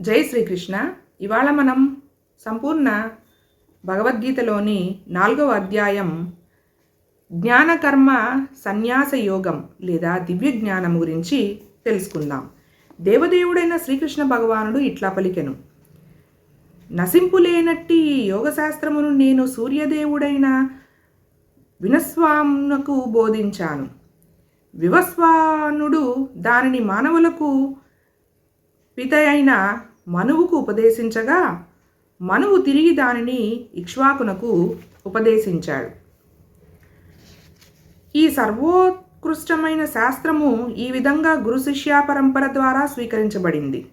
జై శ్రీకృష్ణ. ఇవాళ మనం సంపూర్ణ భగవద్గీతలోని నాలుగవ అధ్యాయం జ్ఞానకర్మ సన్యాస యోగం లేదా దివ్య జ్ఞానం గురించి తెలుసుకుందాం. దేవదేవుడైన శ్రీకృష్ణ భగవానుడు ఇట్లా పలికెను. నసింపులేనట్టి ఈ యోగశాస్త్రమును నేను సూర్యదేవుడైన వినస్వామునకు బోధించాను. వివస్వానుడు దానిని మానవులకు పిత అయిన మనువుకు ఉపదేశించగా మనువు తిరిగి దానిని ఇక్ష్వాకునకు ఉపదేశించాడు. ఈ సర్వోత్కృష్టమైన శాస్త్రము ఈ విధంగా గురు శిష్యా పరంపర ద్వారా స్వీకరించబడింది.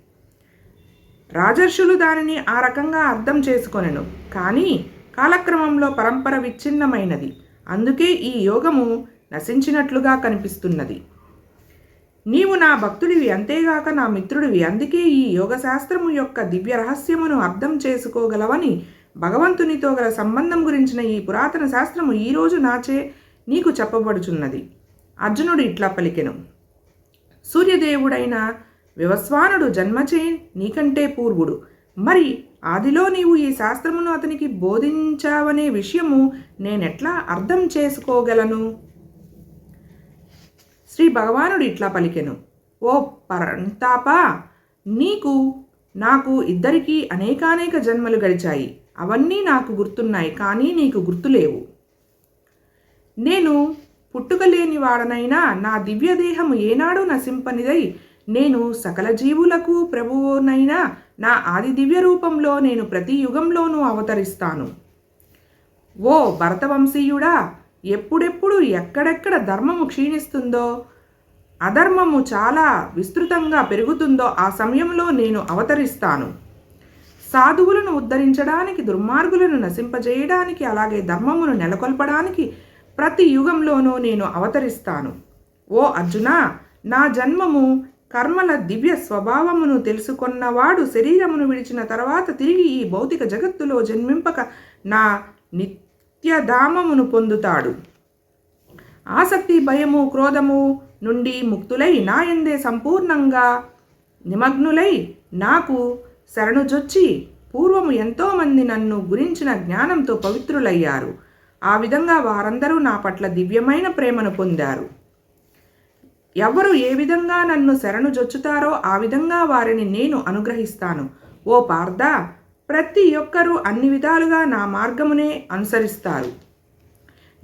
రాజర్షులు దానిని ఆ రకంగా అర్థం చేసుకొనెను కానీ కాలక్రమంలో పరంపర విచ్ఛిన్నమైనది. అందుకే ఈ యోగము నశించినట్లుగా కనిపిస్తున్నది. నీవు నా భక్తుడివి అంతేగాక నా మిత్రుడివి. అందుకే ఈ యోగశాస్త్రము యొక్క దివ్య రహస్యమును అర్థం చేసుకోగలవని భగవంతునితో గల సంబంధం గురించిన ఈ పురాతన శాస్త్రము ఈరోజు నాచే నీకు చెప్పబడుచున్నది. అర్జునుడు ఇట్లా పలికెను. సూర్యదేవుడైన వివస్వానుడు జన్మచే నీకంటే పూర్వుడు. మరి ఆదిలో నీవు ఈ శాస్త్రమును అతనికి బోధించావనే విషయము నేనెట్లా అర్థం చేసుకోగలను? శ్రీ భగవానుడు ఇట్లా పలికెను. ఓ పరంతాప! నీకు నాకు ఇద్దరికీ అనేకానేక జన్మలు గడిచాయి. అవన్నీ నాకు గుర్తున్నాయి కానీ నీకు గుర్తులేవు. నేను పుట్టుక లేని వాడనైనా నా దివ్యదేహము ఏనాడు నశింపనిదై నేను సకల జీవులకు ప్రభువునైనా నా ఆది దివ్య రూపంలో నేను ప్రతి యుగంలోనూ అవతరిస్తాను. ఓ భరతవంశీయుడా! ఎప్పుడెప్పుడు ఎక్కడెక్కడ ధర్మము క్షీణిస్తుందో అధర్మము చాలా విస్తృతంగా పెరుగుతుందో ఆ సమయంలో నేను అవతరిస్తాను. సాధువులను ఉద్ధరించడానికి దుర్మార్గులను నశింపజేయడానికి అలాగే ధర్మమును నెలకొల్పడానికి ప్రతి యుగంలోనూ నేను అవతరిస్తాను. ఓ అర్జున నా జన్మము కర్మల దివ్య స్వభావమును తెలుసుకున్నవాడు శరీరమును విడిచిన తర్వాత తిరిగి ఈ భౌతిక జగత్తులో జన్మింపక నా నిత్యధామమును పొందుతాడు. ఆసక్తి భయము క్రోధము నుండి ముక్తులై నాయందే సంపూర్ణంగా నిమగ్నులై నాకు శరణుజొచ్చి పూర్వము ఎంతోమంది నన్ను గురించిన జ్ఞానంతో పవిత్రులయ్యారు. ఆ విధంగా వారందరూ నా పట్ల దివ్యమైన ప్రేమను పొందారు. ఎవరు ఏ విధంగా నన్ను శరణు జొచ్చుతారో ఆ విధంగా వారిని నేను అనుగ్రహిస్తాను. ఓ పార్థ ప్రతి ఒక్కరూ అన్ని విధాలుగా నా మార్గమునే అనుసరిస్తారు.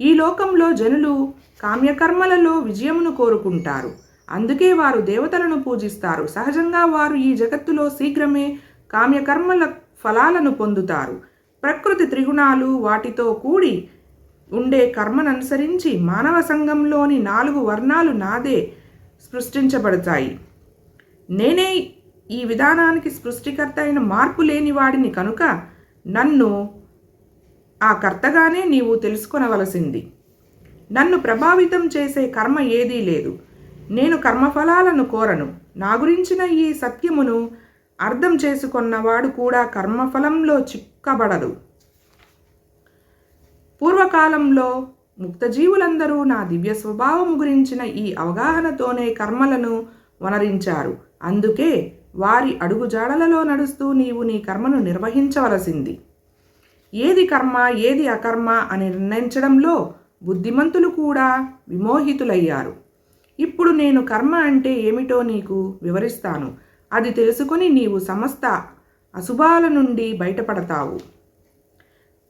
ఈ లోకంలో జనులు కామ్యకర్మలలో విజయమును కోరుకుంటారు. అందుకే వారు దేవతలను పూజిస్తారు. సహజంగా వారు ఈ జగత్తులో శీఘ్రమే కామ్యకర్మల ఫలాలను పొందుతారు. ప్రకృతి త్రిగుణాలు వాటితో కూడి ఉండే కర్మననుసరించి మానవ సంఘంలోని నాలుగు వర్ణాలు నాదే సృష్టించబడతాయి. నేనే ఈ విధానానికి సృష్టికర్త అయిన మార్పు లేని వాడిని కనుక నన్ను ఆ కర్తగానే నీవు తెలుసుకొనవలసింది. నన్ను ప్రభావితం చేసే కర్మ ఏదీ లేదు. నేను కర్మఫలాలను కోరను. నా గురించిన ఈ సత్యమును అర్థం చేసుకున్నవాడు కూడా కర్మఫలంలో చిక్కబడదు. పూర్వకాలంలో ముక్తజీవులందరూ నా దివ్య స్వభావము గురించిన ఈ అవగాహనతోనే కర్మలను వనరించారు. అందుకే వారి అడుగుజాడలలో నడుస్తూ నీవు నీ కర్మను నిర్వహించవలసింది. ఏది కర్మ ఏది అకర్మ అని నిర్ణయించడంలో బుద్ధిమంతులు కూడా విమోహితులయ్యారు. ఇప్పుడు నేను కర్మ అంటే ఏమిటో నీకు వివరిస్తాను. అది తెలుసుకొని నీవు సమస్త అశుభాల నుండి బయటపడతావు.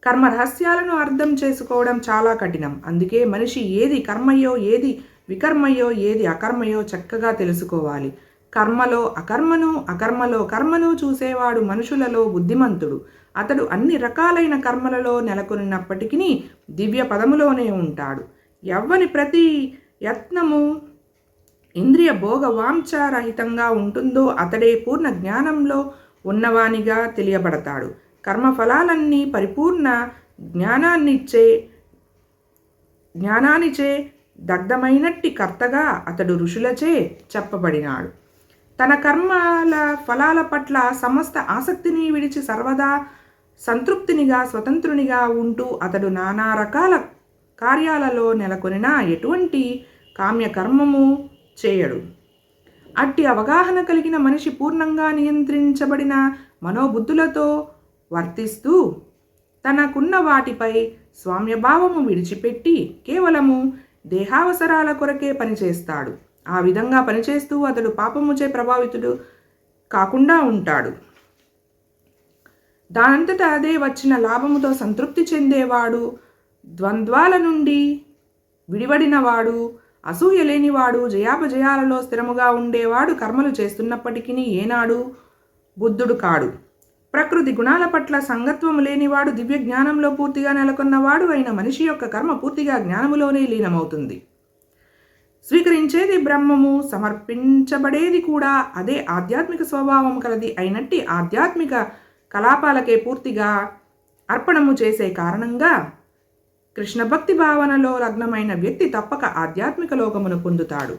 కర్మ రహస్యాలను అర్థం చేసుకోవడం చాలా కఠినం. అందుకే మనిషి ఏది కర్మయో ఏది వికర్మయో ఏది అకర్మయో చక్కగా తెలుసుకోవాలి. కర్మలో అకర్మను అకర్మలో కర్మను చూసేవాడు మనుషులలో బుద్ధిమంతుడు. అతడు అన్ని రకాలైన కర్మలలో నెలకొన్నప్పటికీ దివ్య పదములోనే ఉంటాడు. ఎవ్వని ప్రతి యత్నము ఇంద్రియ భోగ వాంఛారహితంగా ఉంటుందో అతడే పూర్ణ జ్ఞానంలో ఉన్నవానిగా తెలియబడతాడు. కర్మఫలాలన్నీ పరిపూర్ణ జ్ఞానాన్నిచ్చే జ్ఞానానిచే దగ్ధమైనట్టి కర్తగా అతడు ఋషులచే చెప్పబడినాడు. తన కర్మల ఫలాల పట్ల సమస్త ఆసక్తిని విడిచి సర్వదా సంతృప్తినిగా స్వతంత్రునిగా ఉంటూ అతడు నానా రకాల కార్యాలలో నెలకొనిన ఎటువంటి కామ్యకర్మము చేయడు. అట్టి అవగాహన కలిగిన మనిషి పూర్ణంగా నియంత్రించబడిన మనోబుద్ధులతో వర్తిస్తూ తనకున్న వాటిపై స్వామ్యభావము విడిచిపెట్టి కేవలము దేహావసరాల కొరకే పనిచేస్తాడు. ఆ విధంగా పనిచేస్తూ అతడు పాపముచే ప్రభావితుడు కాకుండా ఉంటాడు. దానంతటా అదే వచ్చిన లాభముతో సంతృప్తి చెందేవాడు ద్వంద్వాల నుండి విడివడినవాడు అసూయ లేనివాడు జయాపజయాలలో స్థిరముగా ఉండేవాడు కర్మలు చేస్తున్నప్పటికీ ఏనాడు బుద్ధుడు కాడు. ప్రకృతి గుణాల పట్ల సంగత్వము లేనివాడు దివ్య జ్ఞానంలో పూర్తిగా నెలకొన్నవాడు అయిన మనిషి యొక్క కర్మ పూర్తిగా జ్ఞానములోనే లీనమవుతుంది. స్వీకరించేది బ్రహ్మము సమర్పించబడేది కూడా అదే ఆధ్యాత్మిక స్వభావం కలది అయినట్టి ఆధ్యాత్మిక కలాపాలకే పూర్తిగా అర్పణము చేసే కారణంగా కృష్ణ భక్తి భావనలో లగ్నమైన వ్యక్తి తప్పక ఆధ్యాత్మిక లోకమును పొందుతాడు.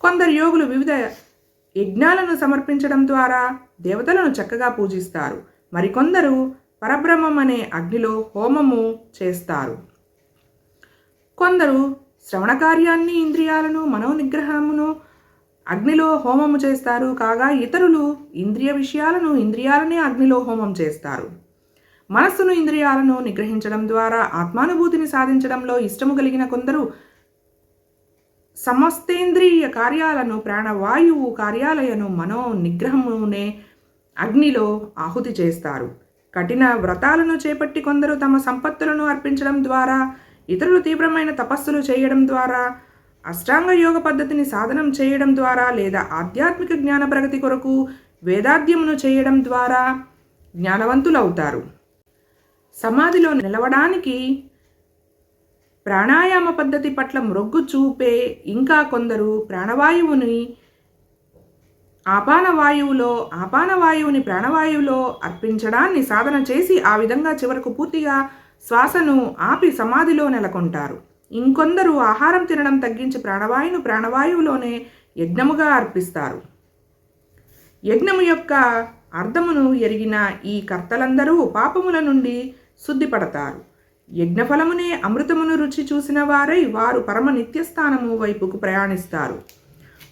కొందరు యోగులు వివిధ యజ్ఞాలను సమర్పించడం ద్వారా దేవతలను చక్కగా పూజిస్తారు. మరికొందరు పరబ్రహ్మం అనే అగ్నిలో హోమము చేస్తారు. కొందరు శ్రవణ కార్యాన్ని ఇంద్రియాలను మనోనిగ్రహమును అగ్నిలో హోమము చేస్తారు. కాగా ఇతరులు ఇంద్రియ విషయాలను ఇంద్రియాలనే అగ్నిలో హోమం చేస్తారు. మనస్సును ఇంద్రియాలను నిగ్రహించడం ద్వారా ఆత్మానుభూతిని సాధించడంలో ఇష్టము కలిగిన కొందరు సమస్తేంద్రియ కార్యాలను ప్రాణవాయువు కార్యాలయను మనో నిగ్రహమునే అగ్నిలో ఆహుతి చేస్తారు. కఠిన వ్రతాలను చేపట్టి కొందరు తమ సంపత్తులను అర్పించడం ద్వారా ఇతరులు తీవ్రమైన తపస్సులు చేయడం ద్వారా అష్టాంగ యోగ పద్ధతిని సాధనం చేయడం ద్వారా లేదా ఆధ్యాత్మిక జ్ఞాన ప్రగతి కొరకు వేదాధ్యమును చేయడం ద్వారా జ్ఞానవంతులవుతారు. సమాధిలో నిలవడానికి ప్రాణాయామ పద్ధతి పట్ల మొగ్గు చూపే ఇంకా కొందరు ప్రాణవాయువుని ఆపానవాయువులో ఆపానవాయువుని ప్రాణవాయువులో అర్పించడాన్ని సాధన చేసి ఆ విధంగా చివరకు పూర్తిగా శ్వాసను ఆపి సమాధిలో నెలకొంటారు. ఇంకొందరు ఆహారం తినడం తగ్గించి ప్రాణవాయువును ప్రాణవాయువులోనే యజ్ఞముగా అర్పిస్తారు. యజ్ఞము యొక్క అర్థమును ఎరిగిన ఈ కర్తలందరూ పాపముల నుండి శుద్ధిపడతారు. యజ్ఞఫలమునే అమృతమును రుచి చూసిన వారై వారు పరమ నిత్యస్థానము వైపుకు ప్రయాణిస్తారు.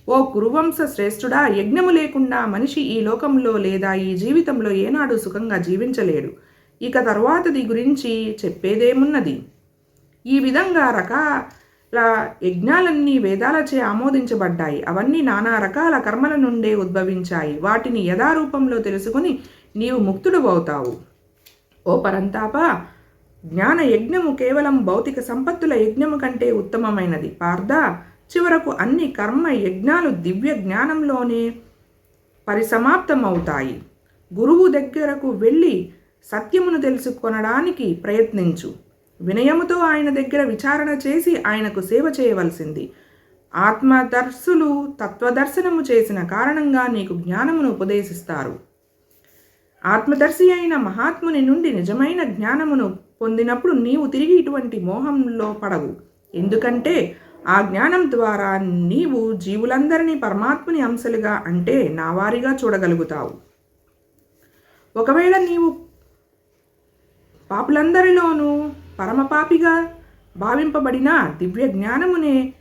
ఓ కురువంశ శ్రేష్ఠుడా యజ్ఞము లేకుండా మనిషి ఈ లోకంలో లేదా ఈ జీవితంలో ఏనాడు సుఖంగా జీవించలేడు. ఇక తరువాతది గురించి చెప్పేదేమున్నది? ఈ విధంగా రకాల యజ్ఞాలన్నీ వేదాలచే ఆమోదించబడ్డాయి. అవన్నీ నానా రకాల కర్మల నుండే ఉద్భవించాయి. వాటిని యథారూపంలో తెలుసుకుని నీవు ముక్తుడు అవుతావు ఓ పరంతాప జ్ఞాన యజ్ఞము కేవలం భౌతిక సంపత్తుల యజ్ఞము కంటే ఉత్తమమైనది. పార్థ చివరకు అన్ని కర్మ యజ్ఞాలు దివ్య జ్ఞానంలోనే పరిసమాప్తమవుతాయి. గురువు దగ్గరకు వెళ్ళి సత్యమును తెలుసుకొనడానికి ప్రయత్నించు. వినయముతో ఆయన దగ్గర విచారణ చేసి ఆయనకు సేవ చేయవలసింది. ఆత్మదర్శులు తత్వదర్శనము చేసిన కారణంగా నీకు జ్ఞానమును ఉపదేశిస్తారు. ఆత్మదర్శి అయిన మహాత్ముని నుండి నిజమైన జ్ఞానమును పొందినప్పుడు నీవు తిరిగి ఇటువంటి మోహంలో పడవు. ఎందుకంటే ఆ జ్ఞానం ద్వారా నీవు జీవులందరినీ పరమాత్ముని అంశలుగా అంటే నావారిగా చూడగలుగుతావు. ఒకవేళ నీవు పాపులందరిలోనూ పరమపాపిగా భావింపబడిన దివ్య జ్ఞానమునే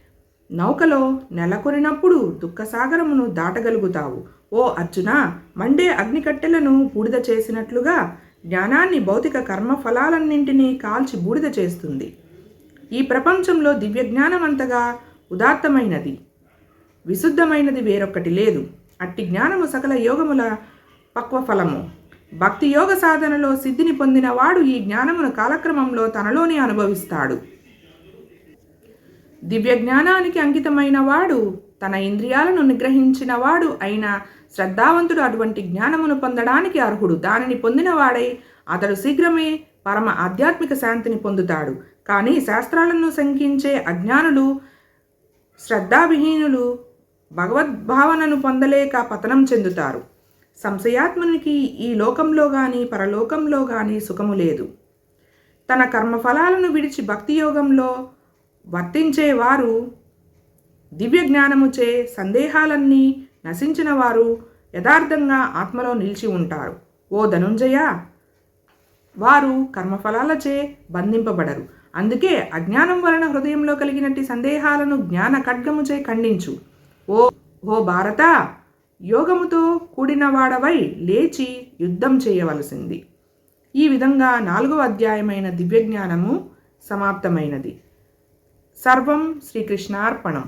నౌకలో నెలకొనినప్పుడు దుఃఖసాగరమును దాటగలుగుతావు. ఓ అర్జున మండే అగ్నికట్టెలను బూడిద చేసినట్లుగా జ్ఞానాన్ని భౌతిక కర్మ ఫలాలన్నింటినీ కాల్చి బూడిద చేస్తుంది. ఈ ప్రపంచంలో దివ్య జ్ఞానం అంతగా ఉదాత్తమైనది. విశుద్ధమైనది వేరొక్కటి లేదు. అట్టి జ్ఞానము సకల యోగముల పక్వఫలము. భక్తి యోగ సాధనలో సిద్ధిని పొందినవాడు ఈ జ్ఞానమును కాలక్రమంలో తనలోనే అనుభవిస్తాడు. దివ్య జ్ఞానానికి అంకితమైన వాడు తన ఇంద్రియాలను నిగ్రహించిన వాడు అయిన శ్రద్ధావంతుడు అటువంటి జ్ఞానమును పొందడానికి అర్హుడు. దానిని పొందినవాడై అతడు శీఘ్రమే పరమ ఆధ్యాత్మిక శాంతిని పొందుతాడు. కానీ శాస్త్రాలను శంకించే అజ్ఞానులు శ్రద్ధావిహీనులు భగవద్భావనను పొందలేక పతనం చెందుతారు. సంశయాత్మునికి ఈ లోకంలో కానీ పరలోకంలో కానీ సుఖము లేదు. తన కర్మఫలాలను విడిచి భక్తి యోగంలో వర్తించేవారు దివ్య జ్ఞానముచే సందేహాలన్నీ నశించిన వారు యథార్థంగా ఆత్మలో నిలిచి ఉంటారు. ఓ ధనుంజయ! వారు కర్మఫలాలచే బంధింపబడరు. అందుకే అజ్ఞానం వలన హృదయంలో కలిగినట్టి సందేహాలను జ్ఞాన ఖడ్గముచే ఖండించు. ఓ ఓ భారత! యోగముతో కూడినవాడవై లేచి యుద్ధం చేయవలసింది. ఈ విధంగా నాలుగవ అధ్యాయమైన దివ్యజ్ఞానము సమాప్తమైనది. సర్వం శ్రీకృష్ణార్పణం.